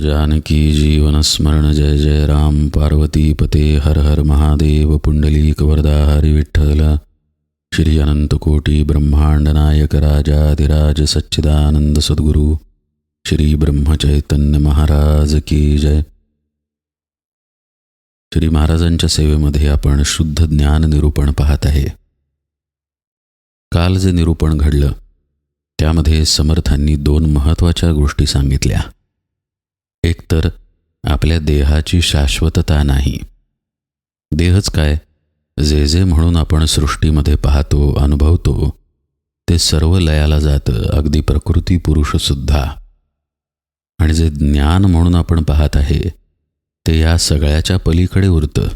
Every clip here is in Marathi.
जानकी जीवन स्मरण जय जय राम। पार्वती पते हर हर महादेव। पुंडलीक वरदा हरी विठ्ठल। श्री अनंतकोटी ब्रह्मांड नायक राजाधिराज सच्चिदानंद सद्गुरु। श्री ब्रह्मचैतन्य महाराज की जय। श्री महाराजांच्या सेवेमध्ये आपण शुद्ध ज्ञान निरूपण पाहत आहे. काल जे निरूपण घडलं त्यामध्ये समर्थांनी दोन महत्त्वाच्या गोष्टी सांगितल्या. एकतर आपल्या देहाची शाश्वतता नाही. देहच काय? जे जे म्हणून आपण सृष्टीमध्ये पाहतो अनुभवतो ते सर्व लयाला जातं अगदी प्रकृती पुरुषसुद्धा आणि जे ज्ञान म्हणून आपण पाहत आहे ते या सगळ्याच्या पलीकडे उरतं.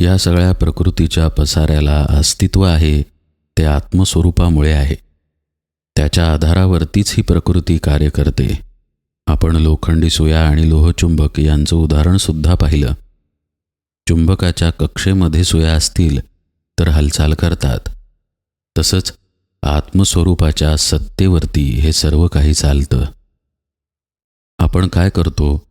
या सगळ्या प्रकृतीच्या पसाऱ्याला अस्तित्व आहे ते आत्मस्वरूपामुळे आहे. त्याच्या आधारावरतीच ही प्रकृती कार्य करते. आपण लोखंडी सुया आणि लोहचुंबक यांचं उदाहरणसुद्धा पाहिलं. चुंबकाच्या कक्षेमध्ये सुया असतील तर हालचाल करतात. तसंच आत्मस्वरूपाच्या सत्तेवरती हे सर्व काही चालतं. आपण काय करतो?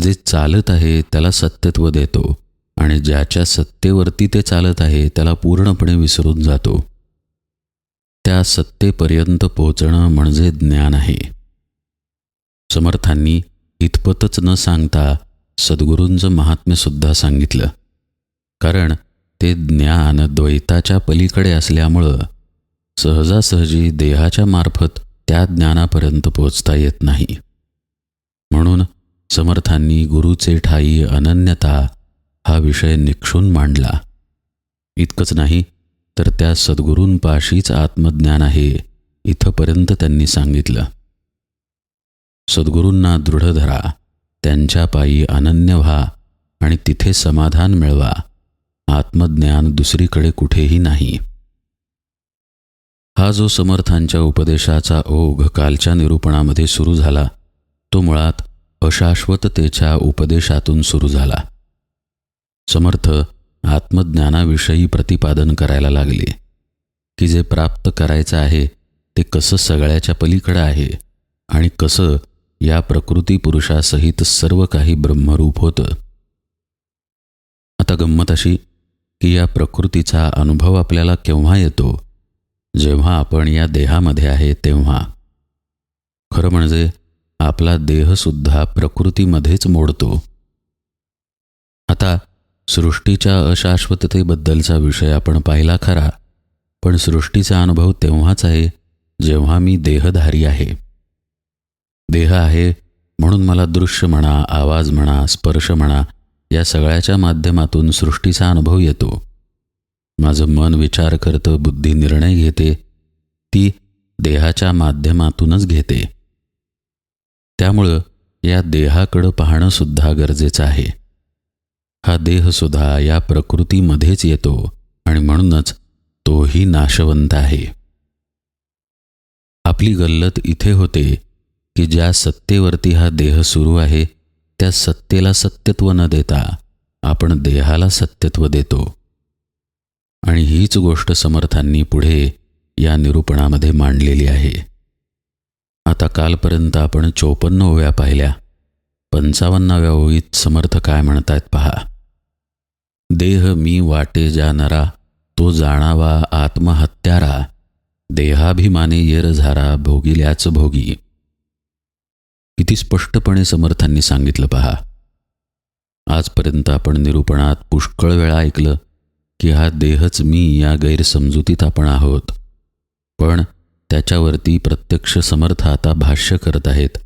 जे चालत आहे त्याला सत्यत्व देतो आणि ज्याच्या सत्तेवरती ते चालत आहे त्याला पूर्णपणे विसरून जातो. त्या सत्तेपर्यंत पोचणं म्हणजे ज्ञान आहे. समर्थांनी इतपतच न सांगता सद्गुरूंचं महात्म्यसुद्धा सांगितलं. कारण ते ज्ञान द्वैताच्या पलीकडे असल्यामुळं सहजासहजी देहाच्या मार्फत त्या ज्ञानापर्यंत पोचता येत नाही. म्हणून समर्थांनी गुरुचे ठाई अनन्यता हा विषय निक्षून मांडला. इतकंच नाही तर त्या सद्गुरूंपाशीच आत्मज्ञान आहे इथंपर्यंत त्यांनी सांगितलं. सद्गुरूंना दृढ धरा त्यांच्या पायी अनन्य व्हा आणि तिथे समाधान मिळवा. आत्मज्ञान दुसरीकडे कुठेही नाही. हा जो समर्थांच्या उपदेशाचा ओघ कालच्या निरूपणामध्ये सुरू झाला तो मुळात अशाश्वततेच्या उपदेशातून सुरू झाला. समर्थ आत्मज्ञानाविषयी प्रतिपादन करायला लागले. की जे प्राप्त करायचं आहे ते कसं सगळ्याच्या पलीकडं आहे आणि कसं या प्रकृती पुरुषासहित सर्व काही ब्रह्मरूप होतं. आता गंमत अशी की या प्रकृतीचा अनुभव आपल्याला केव्हा येतो? जेव्हा आपण या देहामध्ये आहे तेव्हा. खरं म्हणजे आपला देहसुद्धा प्रकृतीमध्येच मोडतो. आता सृष्टीच्या अशाश्वततेबद्दलचा विषय आपण पाहिला खरा पण सृष्टीचा अनुभव तेव्हाच आहे जेव्हा मी देहधारी आहे. देह आहे म्हणून मला दृश्य म्हणा आवाज म्हणा स्पर्श म्हणा या सगळ्याच्या माध्यमातून सृष्टीचा अनुभव येतो. माझं मन विचार करतं बुद्धी निर्णय घेते ती देहाच्या माध्यमातूनच घेते. त्यामुळं या देहाकडं पाहणं सुद्धा गरजेचं आहे. हा देहसुद्धा या प्रकृतीमध्येच येतो आणि म्हणूनच तोही नाशवंत आहे. आपली गल्लत इथे होते की ज्या सत्तेवरती हा देह सुरू आहे त्या सत्तेला सत्यत्व न देता आपण देहाला सत्यत्व देतो. आणि हीच गोष्ट समर्थांनी पुढे या निरूपणामध्ये मांडलेली आहे. आता कालपर्यंत आपण चोपन्न ओव्या पाहिल्या. पंचावन्नाव्या ओळीत समर्थ काय म्हणतायत पहा. देह मी वाटे जाणारा तो जाणावा आत्महत्यारा. देहाभिमाने येर झारा भोगिल्याच भोगी. किती स्पष्टपणे समर्थांनी सांगितलं पहा. आजपर्यंत आपण निरूपणात पुष्कळ वेळा ऐकलं की हा देहच मी या गैरसमजुतीत आपण आहोत. पण त्याच्यावरती प्रत्यक्ष समर्थ आता भाष्य करत आहेत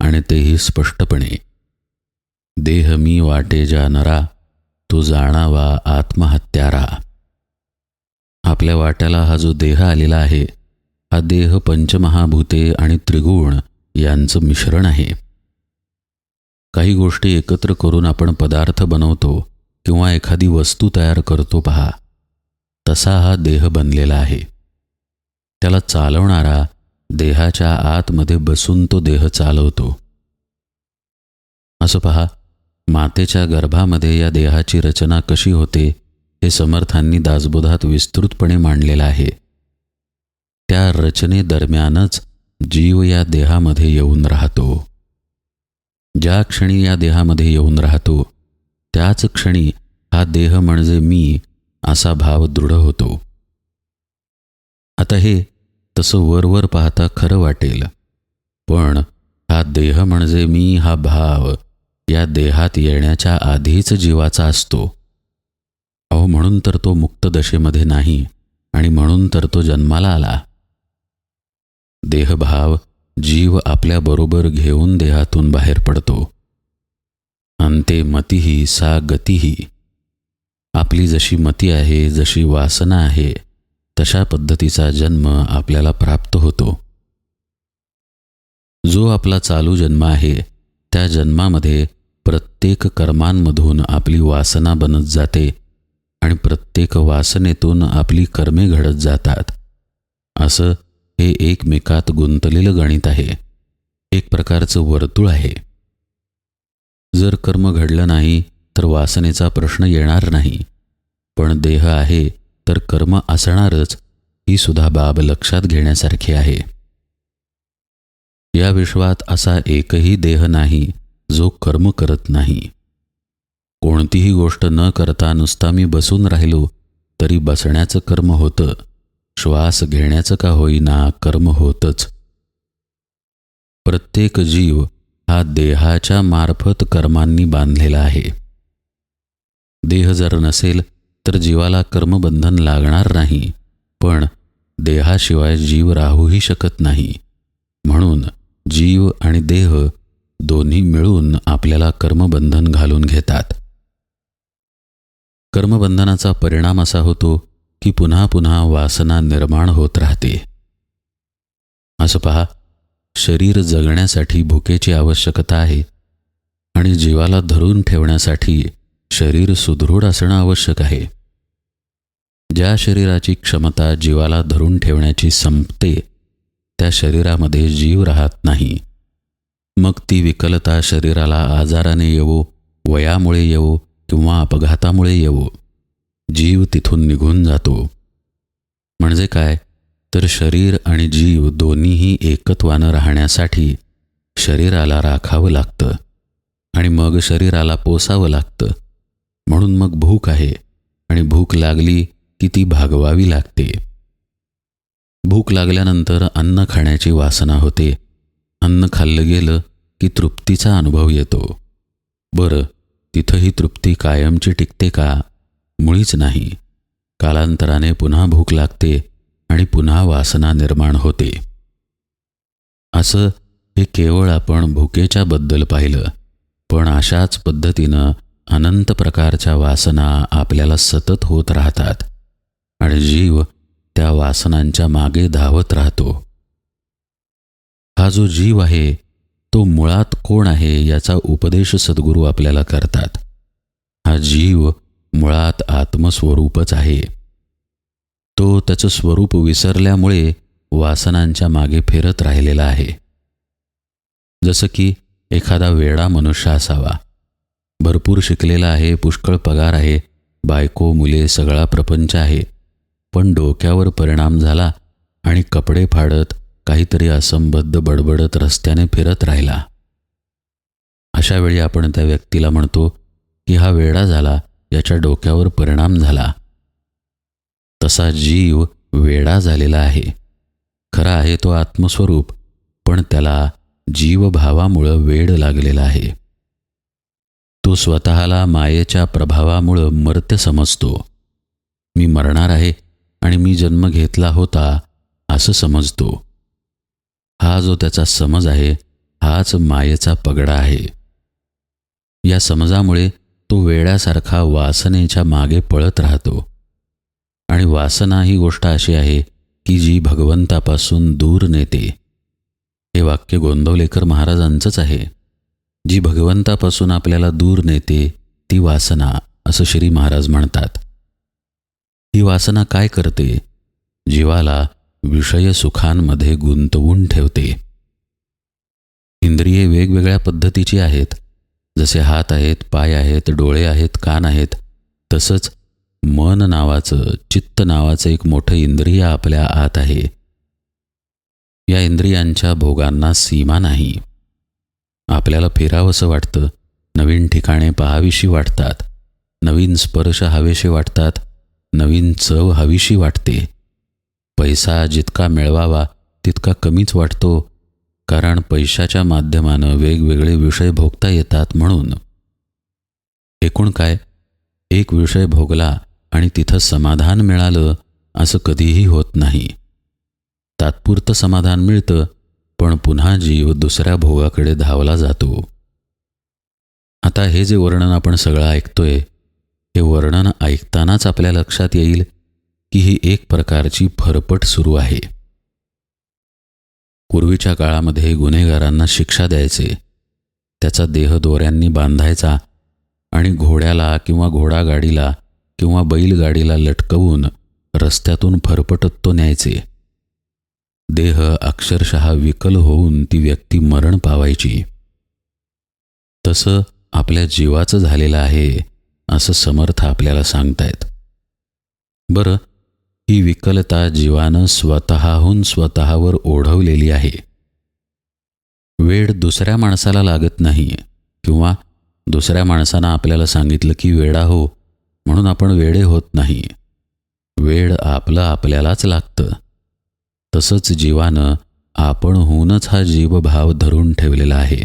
आणि तेही स्पष्टपणे. देह मी वाटे नरा तो जाणावा आत्महत्यारा. आपल्या वाट्याला हा जो देह आलेला आहे हा देह पंचमहाभूते आणि त्रिगुण यांचं मिश्रण आहे. काही गोष्टी एकत्र करून आपण पदार्थ बनवतो किंवा एखादी वस्तू तयार करतो पहा. तसा हा देह बनलेला आहे. त्याला चालवणारा देहाच्या आतमध्ये बसून तो देह चालवतो. असं पहा मातेच्या गर्भामध्ये या देहाची रचना कशी होते हे समर्थांनी दासबोधात विस्तृतपणे मांडलेलं आहे. त्या रचनेदरम्यानच जीव या देहामध्ये येऊन राहतो. ज्या क्षणी या देहामध्ये येऊन राहतो त्याच क्षणी हा देह म्हणजे मी असा भाव दृढ होतो. आता हे तसं वरवर पाहता खरं वाटेल पण हा देह म्हणजे मी हा भाव या देहात येण्याच्या आधीच जीवाचा असतो. अहो म्हणून तर तो मुक्त दशेमध्ये नाही आणि म्हणून तर तो जन्माला आला. देहभाव जीव आपल्याबरोबर घेऊन देहातून बाहेर पडतो. अंते मतीही सा गतीही. आपली जशी मती आहे जशी वासना आहे तशा पद्धतीचा जन्म आपल्याला प्राप्त होतो. जो आपला चालू जन्म आहे त्या जन्मामध्ये प्रत्येक कर्मांमधून आपली वासना बनत जाते आणि प्रत्येक वासनेतून आपली कर्मे घडत जातात. असं हे एकमेकात गुंतलेलं गणित आहे. एक प्रकारचं वर्तुळ आहे. जर कर्म घडलं नाही तर वासनेचा प्रश्न येणार नाही. पण देह आहे तर कर्म असणारच ही सुद्धा बाब लक्षात घेण्यासारखी आहे. या विश्वात असा एकही देह नाही जो कर्म करत नाही. कोणतीही गोष्ट न करता नुसता मी बसून राहिलो तरी बसण्याचं कर्म होतं. श्वास घेण्याचं का होईना कर्म होतच. प्रत्येक जीव हा देहाच्या मार्फत कर्मांनी बांधलेला आहे. देह जर नसेल तर जीवाला कर्मबंधन लागणार नाही पण देहाशिवाय जीव राहूही शकत नाही. म्हणून जीव आणि देह दोन्ही मिळून आपल्याला कर्मबंधन घालून घेतात. कर्मबंधनाचा परिणाम असा होतो की पुन्हा पुन्हा वासना निर्माण होत राहते. असं पहा शरीर जगण्यासाठी भुकेची आवश्यकता आहे आणि जीवाला धरून ठेवण्यासाठी शरीर सुदृढ असणं आवश्यक आहे. ज्या शरीराची क्षमता जीवाला धरून ठेवण्याची संपते त्या शरीरामध्ये जीव राहत नाही. मग ती विकलता शरीराला आजाराने येवो वयामुळे येवो किंवा अपघातामुळे येवो. जीव तिथून निघून जातो. म्हणजे काय? तर शरीर आणि जीव दोन्हीही एकत्वानं राहण्यासाठी शरीराला राखावं लागतं आणि मग शरीराला पोसावं लागतं. म्हणून मग भूक आहे आणि भूक लागली की ती भागवावी लागते. भूक लागल्यानंतर अन्न खाण्याची वासना होते. अन्न खाल्लं गेलं की तृप्तीचा अनुभव येतो. बरं तिथं ही तृप्ती कायमची टिकते का? मुळीच नाही. कालांतराने पुन्हा भूक लागते आणि पुन्हा वासना निर्माण होते. असं हे केवळ आपण भुकेच्या बद्दल पाहिलं पण अशाच पद्धतीनं अनंत प्रकारच्या वासना आपल्याला सतत होत राहतात आणि जीव त्या वासनांच्या मागे धावत राहतो. हा जो जीव आहे तो मुळात कोण आहे याचा उपदेश सद्गुरू आपल्याला करतात. हा जीव मुळात आत्मस्वरूपच आहे. तो त्याचं स्वरूप विसरल्यामुळे वासनांच्या मागे फिरत राहिलेला आहे. जसं की एखादा वेडा मनुष्य असावा. भरपूर शिकलेला आहे पुष्कळ पगार आहे बायको मुले सगळा प्रपंच आहे. पण डोक्यावर परिणाम झाला आणि कपडे फाडत काहीतरी असंबद्ध बडबडत रस्त्याने फिरत राहिला. अशावेळी आपण त्या व्यक्तीला म्हणतो की हा वेडा झाला याच्या डोक्यावर परिणाम झाला. तसा जीव वेडा झालेला आहे. खरा आहे तो आत्मस्वरूप पण त्याला जीवभावामुळं वेड लागलेला आहे. तो स्वतःला मायेच्या प्रभावामुळं मर्त्य समजतो. मी मरणार आहे आणि मी जन्म घेतला होता असं समजतो. हा जो त्याचा समज आहे हाच मायेचा पगडा आहे. या समजामुळे तो वेड्यासारखा वासनेच्या मागे पळत राहतो. आणि वासना ही गोष्ट अशी आहे की जी भगवंतापासून दूर नेते. हे वाक्य गोंदवलेकर महाराजांचंच आहे. जी भगवंतापासून आपल्याला दूर नेते ती वासना असं श्री महाराज म्हणतात. ही वासना काय करते? जीवाला विषय सुखांमध्ये गुंतवून ठेवते. इंद्रिये वेगवेगळ्या पद्धतीची आहेत. जसे हात आहेत पाय आहेत डोळे आहेत कान आहेत तसंच मन नावाचं चित्त नावाचं एक मोठं इंद्रिय आपल्या आत आहे. या इंद्रियांच्या भोगांना सीमा नाही. आपल्याला फिरावंसं वाटतं नवीन ठिकाणे पहावीशी वाटतात नवीन स्पर्श हवेशी वाटतात नवीन चव हवीशी वाटते. पैसा जितका मिळवावा तितका कमीच वाटतो कारण पैशाच्या माध्यमानं वेगवेगळे विषय भोगता येतात म्हणून. एकूण काय? एक विषय भोगला आणि तिथं समाधान मिळालं असं कधीही होत नाही. तात्पुरतं समाधान मिळतं पण पुन्हा जीव दुसऱ्या भोगाकडे धावला जातो. आता हे जे वर्णन आपण सगळं ऐकतोय हे वर्णन ऐकतानाच आपल्या लक्षात येईल की ही एक प्रकारची फरपट सुरू आहे. पूर्वीच्या काळामध्ये गुन्हेगारांना शिक्षा द्यायचे. त्याचा देह दोऱ्यांनी बांधायचा आणि घोड्याला किंवा घोडागाडीला किंवा बैलगाडीला लटकवून रस्त्यातून फरफटत तो न्यायचे. देह अक्षरशः विकल होऊन ती व्यक्ती मरण पावायची. तसं आपल्या जीवाचं झालेलं आहे असं समर्थ आपल्याला सांगतायत. बरं ही विकलता जीवानं स्वतःहून स्वतःवर ओढवलेली आहे. वेळ दुसऱ्या माणसाला लागत नाही किंवा दुसऱ्या माणसानं आपल्याला सांगितलं की वेडा हो म्हणून आपण वेडे होत नाही. वेळ आपलं आपल्यालाच लागतं. तसंच जीवानं आपणहूनच हा जीवभाव धरून ठेवलेला आहे.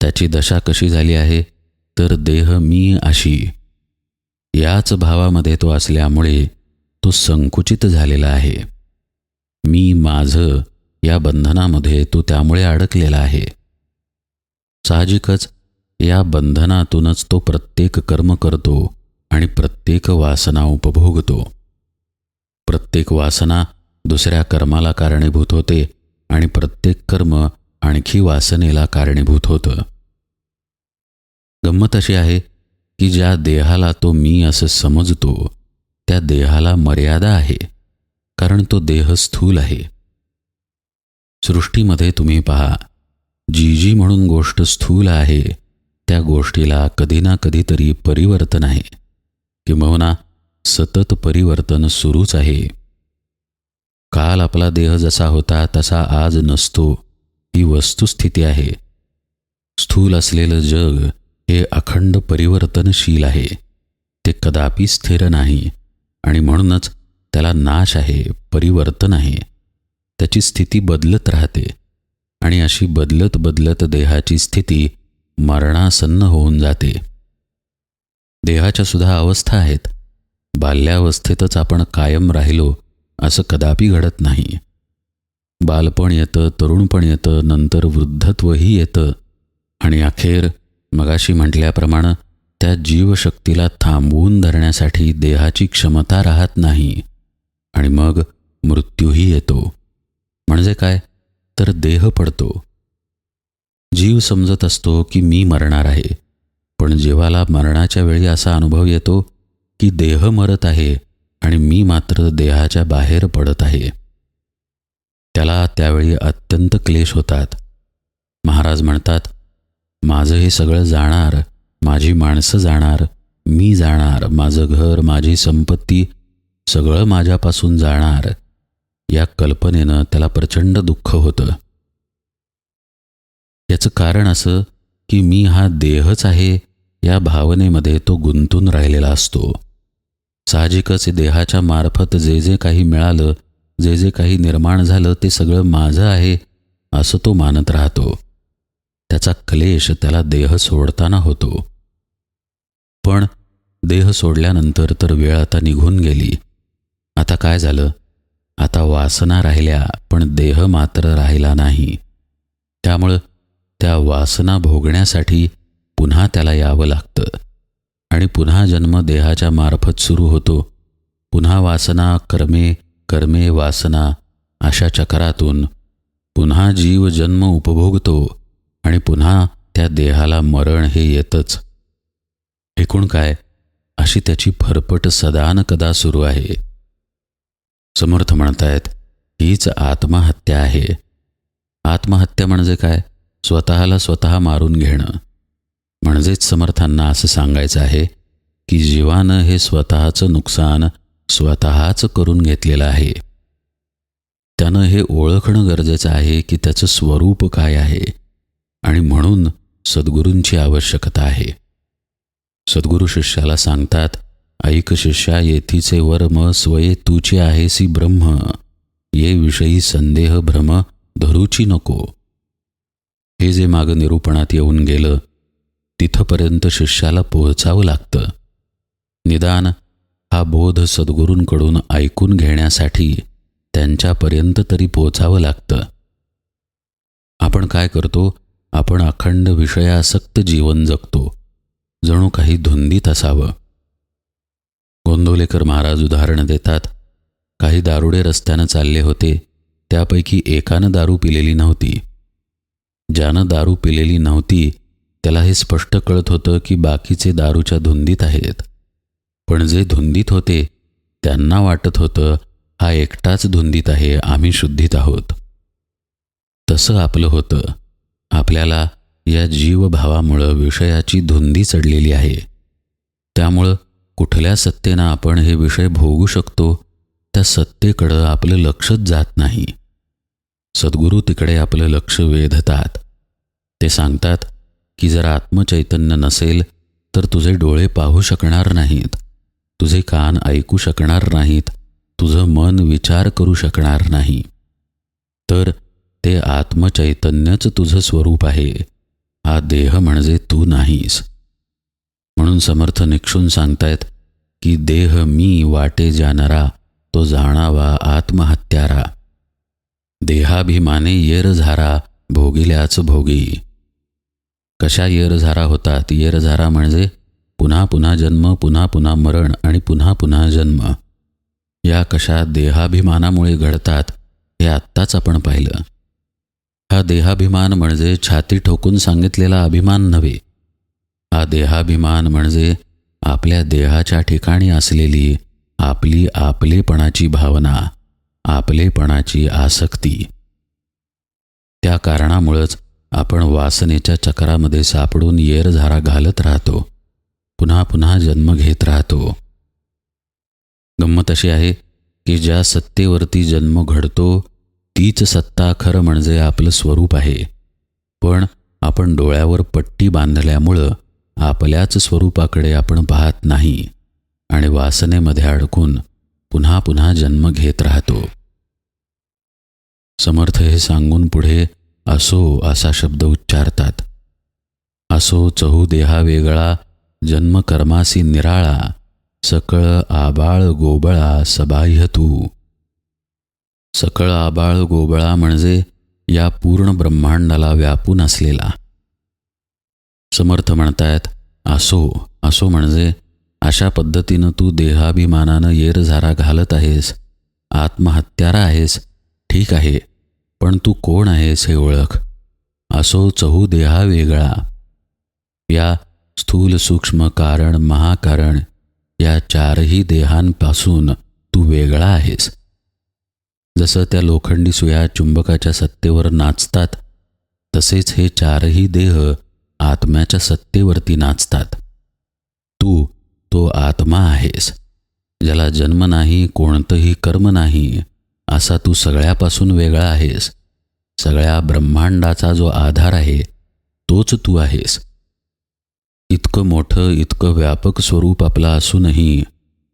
त्याची दशा कशी झाली आहे? तर देह मी अशी. याच भावामध्ये तो असल्यामुळे तो संकुचित झालेला आहे. मी माझं या बंधनामध्ये तो त्यामुळे अडकलेला आहे. साहजिकच या बंधनातूनच तो प्रत्येक कर्म करतो आणि प्रत्येक वासना उपभोगतो. प्रत्येक वासना दुसऱ्या कर्माला कारणीभूत होते आणि प्रत्येक कर्म आणखी वासनेला कारणीभूत होतं. गंमत अशी आहे की ज्या देहाला तो मी असं समजतो त्या देहाला मर्यादा आहे कारण तो देह स्थूल आहे. सृष्टीमध्ये तुम्ही पहा जी जी म्हणून गोष्ट स्थूल आहे त्या गोष्टीला कधी ना कधीतरी परिवर्तन आहे. किंबहुना सतत परिवर्तन सुरूच आहे. काल आपला देह जसा होता तसा आज नसतो ही वस्तुस्थिती आहे. स्थूल असलेलं जग हे अखंड परिवर्तनशील आहे ते कदापि स्थिर नाही. आणि म्हणूनच त्याला नाश आहे परिवर्तन आहे. त्याची स्थिती बदलत राहते. आणि अशी बदलत बदलत देहाची स्थिती मरणासन्न होऊन जाते. देहाच्या सुद्धा अवस्था आहेत. बाल्यावस्थेतच आपण कायम राहिलो असं कदापि घडत नाही. बालपण येतं तरुणपण येतं नंतर वृद्धत्वही येतं. आणि अखेर मगाशी म्हटल्याप्रमाणे त्या जीवशक्तीला थांबवून धरण्यासाठी देहाची क्षमता राहत नाही. आणि मग मृत्यूही येतो. म्हणजे काय? तर देह पडतो. जीव समजत असतो की मी मरणार आहे. पण जीवाला मरणाच्या वेळी असा अनुभव येतो की देह मरत आहे आणि मी मात्र देहाच्या बाहेर पडत आहे. त्याला त्यावेळी अत्यंत क्लेश होतात. महाराज म्हणतात माझं हे सगळं जाणार माझी माणसं जाणार मी जाणार माझं घर माझी संपत्ती सगळं माझ्यापासून जाणार. या कल्पनेनं त्याला प्रचंड दुःख होतं. याचं कारण असं की मी हा देहच आहे या भावनेमध्ये तो गुंतून राहिलेला असतो. साहजिकच देहाच्या मार्फत जे जे काही मिळालं जे जे काही निर्माण झालं ते सगळं माझं आहे असं तो मानत राहतो. त्याचा क्लेश त्याला देह सोडताना होतो. पण देह सोडल्यानंतर तर वेळ आता निघून गेली. आता काय झालं? आता वासना राहिल्या पण देह मात्र राहिला नाही. त्यामुळं त्या वासना भोगण्यासाठी पुन्हा त्याला यावं लागतं. आणि पुन्हा जन्म देहाच्या मार्फत सुरू होतो. पुन्हा वासना कर्मे कर्मे वासना अशा चक्रातून पुन्हा जीव जन्म उपभोगतो आणि पुन्हा त्या देहाला मरण हे येतच. एकूण काय? अशी त्याची फरफट सदानकदा सुरू आहे. समर्थ म्हणतायत हीच आत्महत्या आहे. आत्महत्या म्हणजे काय? स्वतःला स्वतः मारून घेणं. म्हणजेच समर्थांना असं सांगायचं आहे की जीवानं हे स्वतःचं नुकसान स्वतःच करून घेतलेलं आहे. त्यानं हे ओळखणं गरजेचं आहे की त्याचं स्वरूप काय आहे. आणि म्हणून सद्गुरूंची आवश्यकता आहे. सद्गुरू शिष्याला सांगतात ऐक शिष्या येथीचे वर्म स्वये तुचे आहेसी ब्रह्म. ये विषयी संदेह भ्रम धरूची नको. हे जे माग निरूपणात येऊन गेलं तिथपर्यंत शिष्याला पोहोचावं लागतं. निदान हा बोध सद्गुरूंकडून ऐकून घेण्यासाठी त्यांच्यापर्यंत तरी पोचावं लागतं. आपण काय करतो? आपण अखंड विषयासक्त जीवन जगतो. जणू काही धुंदीत असावं. गोंदवलेकर महाराज उदाहरण देतात. काही दारुडे रस्त्यानं चालले होते. त्यापैकी एकानं दारू पिलेली नव्हती. ज्यानं दारू पिलेली नव्हती त्याला हे स्पष्ट कळत होतं की बाकीचे दारूच्या धुंदीत आहेत. पण जे धुंदीत होते त्यांना वाटत होतं हा एकटाच धुंदीत आहे आम्ही शुद्धीत आहोत. तसं आपलं होतं. आपल्याला या जीवभावामुळं विषयाची धुंदी चढलेली आहे. त्यामुळं कुठल्या सत्तेनं आपण हे विषय भोगू शकतो त्या सत्तेकडं आपलं लक्षच जात नाही. सद्गुरू तिकडे आपलं लक्ष वेधतात. ते सांगतात की जर आत्मचैतन्य नसेल तर तुझे डोळे पाहू शकणार नाहीत. तुझे कान ऐकू शकणार नाहीत. तुझं मन विचार करू शकणार नाही. तर ते आत्मचैतन्यच तुझं स्वरूप आहे. हा देह म्हणजे तू नाहीस. म्हणून समर्थ निक्षून सांगतायत की देह मी वाटे जाणारा तो जाणावा आत्महत्यारा. देहाभिमाने येरझारा भोगिल्याच भोगी. कशा येरझारा होतात? येरझारा म्हणजे पुन्हा पुन्हा जन्म पुन्हा पुन्हा मरण आणि पुन्हा पुन्हा जन्म. या कशा देहाभिमानामुळे घडतात हे आत्ताच आपण पाहिलं. हा देहाभिमान म्हणजे छाती ठोकून सांगितलेला अभिमान नव्हे. हा देहाभिमान म्हणजे आपल्या देहाच्या ठिकाणी असलेली आपली आपलेपणाची भावना आपलेपणाची आसक्ती. त्या कारणामुळंच आपण वासनेच्या चक्रामध्ये सापडून येरझारा घालत राहतो. पुन्हा पुन्हा जन्म घेत राहतो. गंमत अशी आहे की ज्या सत्तेवरती जन्म घडतो तीच सत्ता खरं म्हणजे आपलं स्वरूप आहे. पण आपण डोळ्यावर पट्टी बांधल्यामुळं आपल्याच स्वरूपाकडे आपण पाहत नाही आणि वासनेमध्ये अडकून पुन्हा पुन्हा जन्म घेत राहतो. समर्थ हे सांगून पुढे असो असा शब्द उच्चारतात. असो चहू देहा वेगळा जन्म कर्मासी निराळा सकळ आबाळ गोबळा सबाह्य तू. सकळ आबाळ गोबळा म्हणजे या पूर्ण ब्रह्मांडाला व्यापून असलेला. समर्थ म्हणतायत असो असो म्हणजे अशा पद्धतीनं तू देहाभिमानानं येरझारा घालत आहेस. आत्महत्यारा आहेस. ठीक आहे पण तू कोण आहेस हे ओळख. असो चहू देहा वेगळा. या स्थूल सूक्ष्म कारण महाकारण या चारही देहांपासून तू वेगळा आहेस. जसं त्या लोखंडी सुया चुंबकाच्या सत्तेवर नाचतात तसेच हे चारही देह आत्म्याच्या सत्तेवरती नाचतात. तू तो आत्मा आहेस ज्याला जन्म नाही कोणतंही कर्म नाही असा तू सगळ्यापासून वेगळा आहेस. सगळ्या ब्रह्मांडाचा जो आधार आहे तोच तू आहेस. इतकं मोठं इतकं व्यापक स्वरूप आपलं असूनही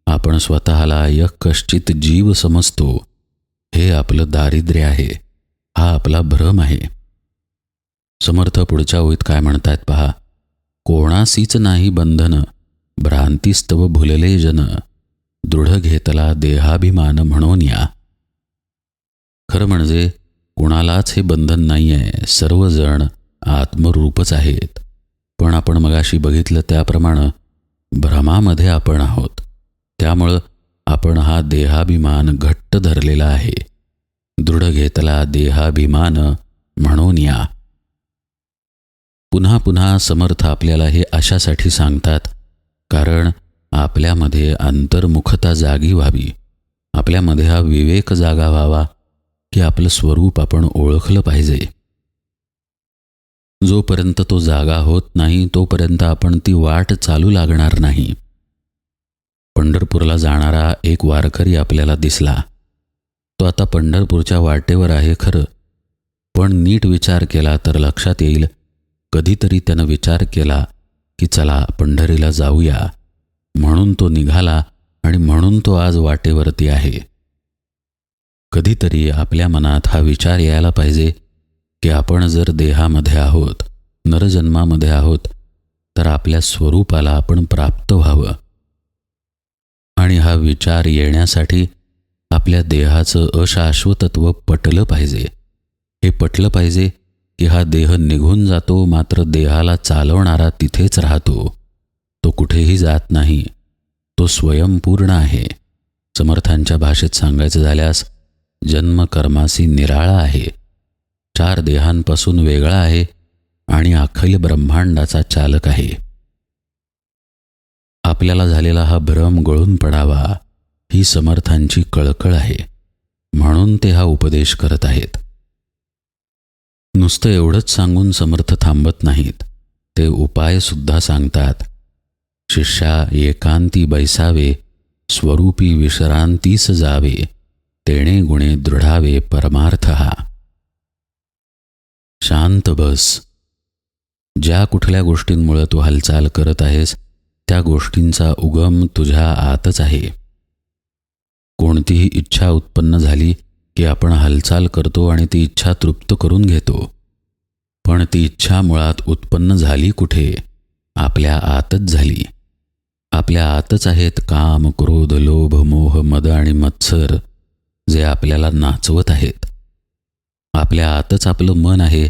आपण स्वतःला यकश्चित जीव समजतो. हे आपलं दारिद्र्य आहे. हा आपला भ्रम आहे. समर्थ पुढच्या ओळीत काय म्हणतायत पहा. कोणासीच नाही बंधन भ्रांतीस्तव भुलले जन. दृढ घेतला देहाभिमान म्हणून या. खरं म्हणजे कुणालाच हे बंधन नाही आहे सर्वजण आत्मरूपच आहेत. पण आपण मगाशी बघितलं त्याप्रमाणे भ्रमामध्ये आपण आहोत. त्यामुळं आपण हा देहाभिमान घट्ट धरलेला आहे. दृढ घेतला देहाभिमान म्हणून या. पुन्हा पुन्हा समर्थ आपल्याला हे अशासाठी सांगतात कारण आपल्यामध्ये अंतर्मुखता जागी व्हावी. आपल्यामध्ये हा विवेक जागा व्हावा की आपलं स्वरूप आपण ओळखलं पाहिजे. जोपर्यंत तो जागा होत नाही तोपर्यंत आपण ती वाट चालू लागणार नाही. पंढरपूरला जाणारा एक वारकरी आपल्याला दिसला. तो आता पंढरपूरच्या वाटेवर आहे खरं. पण नीट विचार केला तर लक्षात येईल. कधीतरी त्यानं विचार केला की चला पंढरीला जाऊया. म्हणून तो निघाला आणि म्हणून तो आज वाटेवरती आहे. कधीतरी आपल्या मनात हा विचार यायला पाहिजे की आपण जर देहामध्ये आहोत नरजन्मामध्ये आहोत तर आपल्या स्वरूपाला आपण प्राप्त व्हावं. आणि हा विचार येण्यासाठी आपल्या देहाचं अशाश्वतत्व पटलं पाहिजे. हे पटलं पाहिजे की हा देह निघून जातो मात्र देहाला चालवणारा तिथेच राहतो. तो कुठेही जात नाही. तो स्वयंपूर्ण आहे. समर्थांच्या भाषेत सांगायचं झाल्यास जन्म कर्मासी निराळा आहे. चार देहांपासून वेगळा आहे आणि अखिल ब्रह्मांडाचा चालक आहे. आपल्याला झालेला हा भ्रम गळून पडावा. ही समर्थांची कळकळ आहे. म्हणून ते हा उपदेश करत आहेत. नुसतं एवढंच सांगून समर्थ थांबत नाहीत. ते उपायसुद्धा सांगतात. शिष्या एकांती बैसावे स्वरूपी विश्रांतीस जावे तेणे गुणे दृढावे परमार्थ. हा शांत बस. ज्या कुठल्या गोष्टींमुळे तू हालचाल करत आहेस त्या गोष्टींचा उगम तुझ्या आतच आहे. कोणतीही इच्छा उत्पन्न झाली की आपण हालचाल करतो आणि ती इच्छा तृप्त करून घेतो. पण ती इच्छा मुळात उत्पन्न झाली कुठे? आपल्या आतच झाली. आपल्या आतच आहेत काम क्रोध लोभ मोह मद आणि मत्सर जे आपल्याला नाचवत आहेत. आपल्या आतच आपलं मन आहे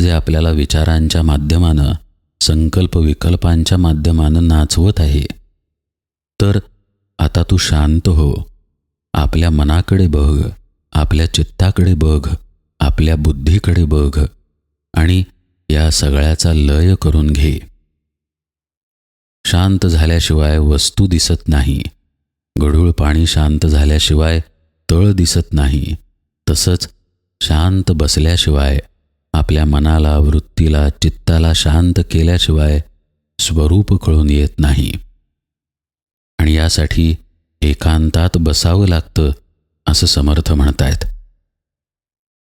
जे आपल्याला विचारांच्या माध्यमानं संकल्प विकल्पांच्या माध्यमानं नाचवत आहे. तर आता तू शांत हो. आपल्या मनाकडे बघ आपल्या चित्ताकडे बघ आपल्या बुद्धीकडे बघ आणि या सगळ्याचा लय करून घे. शांत झाल्याशिवाय वस्तू दिसत नाही. गढूळ पाणी शांत झाल्याशिवाय तळ दिसत नाही. तसंच शांत बसल्याशिवाय आपल्या मनाला वृत्तीला चित्ताला शांत केल्याशिवाय स्वरूप कळून येत नाही. आणि यासाठी एकांतात बसावं लागतं असं समर्थ म्हणतायत.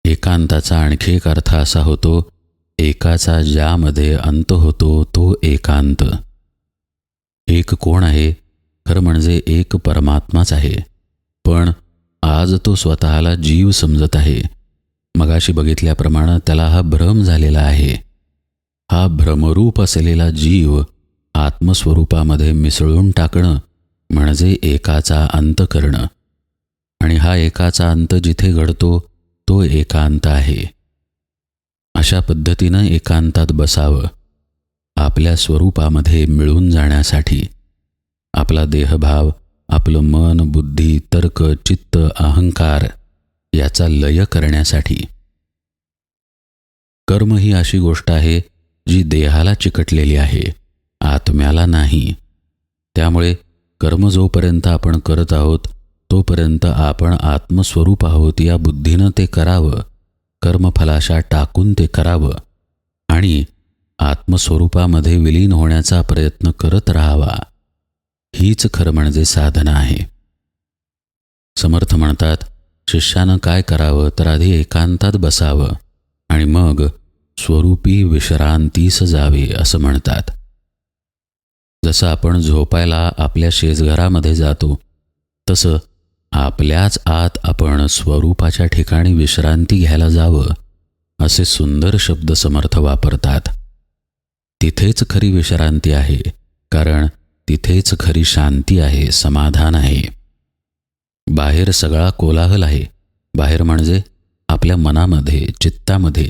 एकांताचा आणखी एक अर्थ असा होतो एकाचा ज्यामध्ये अंत होतो तो एकांत. एक कोण आहे खरं म्हणजे एक परमात्माच आहे पण आज तो स्वतःला जीव समजत आहे. मगाशी बघितल्याप्रमाणे त्याला हा भ्रम झालेला आहे. हा भ्रमरूप असलेला जीव आत्मस्वरूपामध्ये मिसळून टाकणं म्हणजे एकाचा अंत करणं. आणि हा एकाचा अंत जिथे घडतो तो एकांत आहे. अशा पद्धतीनं एकांतात बसावं आपल्या स्वरूपामध्ये मिळून जाण्यासाठी. आपला देहभाव आपलं मन बुद्धी तर्क चित्त अहंकार याचा लय करण्यासाठी. कर्म ही अशी गोष्ट आहे जी देहाला चिकटलेली आहे आत्म्याला नाही. त्यामुळे कर्म जोपर्यंत आपण करत आहोत तोपर्यंत आपण आत्मस्वरूप आहोत या बुद्धीनं ते करावं कर्मफलाशा टाकून ते करावं आणि आत्मस्वरूपामध्ये विलीन होण्याचा प्रयत्न करत राहावा. हीच खरं म्हणजे साधना आहे. समर्थ म्हणतात शिष्यानं काय करावं तर आधी एकांतात बसावं आणि मग स्वरूपी विश्रांतीस जावे असं म्हणतात. जसं आपण झोपायला आपल्या शेजघरामध्ये जातो तसं आपल्याच आत आपण स्वरूपाच्या ठिकाणी विश्रांती घ्यायला जावं असे सुंदर शब्द समर्थ वापरतात. तिथेच खरी विश्रांती आहे कारण तिथेच खरी शांती आहे समाधान आहे. बाहेर सगळा कोलाहल आहे. बाहेर म्हणजे आपल्या मनामध्ये चित्तामध्ये.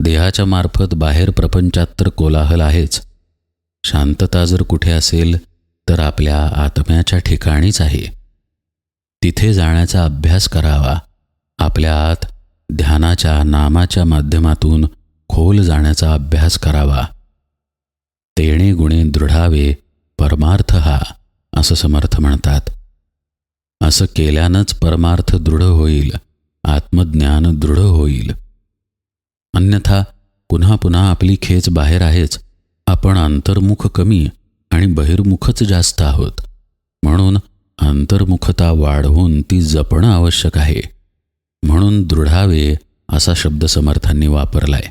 देहाच्या मार्फत बाहेर प्रपंचात तर कोलाहल आहेच. शांतता जर कुठे असेल तर आपल्या आत्म्याच्या ठिकाणीच आहे. तिथे जाण्याचा अभ्यास करावा. आपल्या आत ध्यानाच्या नामाच्या माध्यमातून खोल जाण्याचा अभ्यास करावा. तेणे गुणे दृढावे परमार्थ हा असं समर्थ म्हणतात. असं केल्यानंच परमार्थ दृढ होईल आत्मज्ञान दृढ होईल. अन्यथा पुन्हा पुन्हा आपली खेच बाहेर आहेच आपण अंतर्मुख कमी आणि बहिर्मुखच जास्त आहोत. म्हणून अंतर्मुखता वाढवून ती जपणं आवश्यक आहे. म्हणून दृढावे असा शब्द समर्थांनी वापरलाय.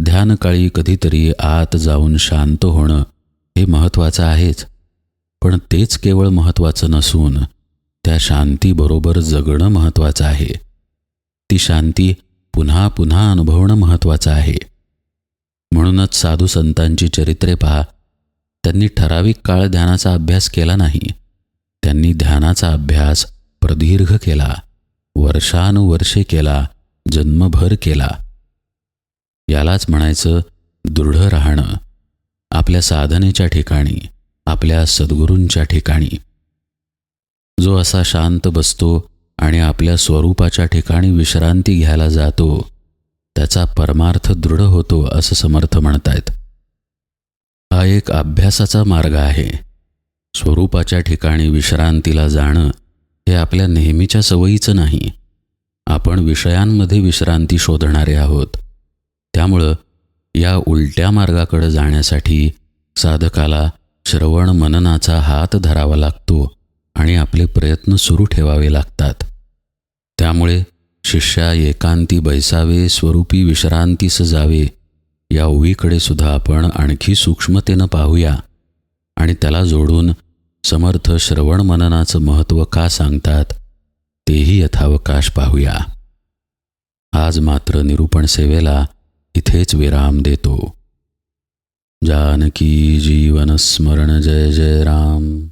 ध्यानकाळी कधीतरी आत जाऊन शांत होणं हे महत्त्वाचं आहेच. पण तेच केवळ महत्त्वाचं नसून त्या शांतीबरोबर जगणं महत्त्वाचं आहे. ती शांती पुन्हा पुन्हा अनुभवणं महत्त्वाचं आहे. म्हणूनच साधू संतांची चरित्रे पहा. त्यांनी ठराविक काळ ध्यानाचा अभ्यास केला नाही. त्यांनी ध्यानाचा अभ्यास प्रदीर्घ केला. वर्षानुवर्षे केला. जन्मभर केला. यालाच म्हणायचं दृढ राहणं. आपल्या साधनेच्या ठिकाणी आपल्या सद्गुरूंच्या ठिकाणी. जो असा शांत बसतो आणि आपल्या स्वरूपाच्या ठिकाणी विश्रांती घ्यायला जातो त्याचा परमार्थ दृढ होतो असं समर्थ म्हणतायत. हा एक अभ्यासाचा मार्ग आहे. स्वरूपाच्या ठिकाणी विश्रांतीला जाणं हे आपल्या नेहमीच्या सवयीचं नाही. आपण विषयांमध्ये विश्रांती शोधणारे आहोत. त्यामुळं या उलट्या मार्गाकडे जाण्यासाठी साधकाला श्रवण मननाचा हात धरावा लागतो आणि आपले प्रयत्न सुरू ठेवावे लागतात. त्यामुळे शिष्या एकांती बैसावे स्वरूपी विश्रांतीस जावे या ओळीकडे सुद्धा आपण आणखी सूक्ष्मतेनं पाहूया. आणि त्याला जोडून समर्थ श्रवण मननाचं महत्त्व का सांगतात तेही यथावकाश पाहूया. आज मात्र निरूपण सेवेला इथेच विराम देतो. जानकी जीवन स्मरण जय जय राम.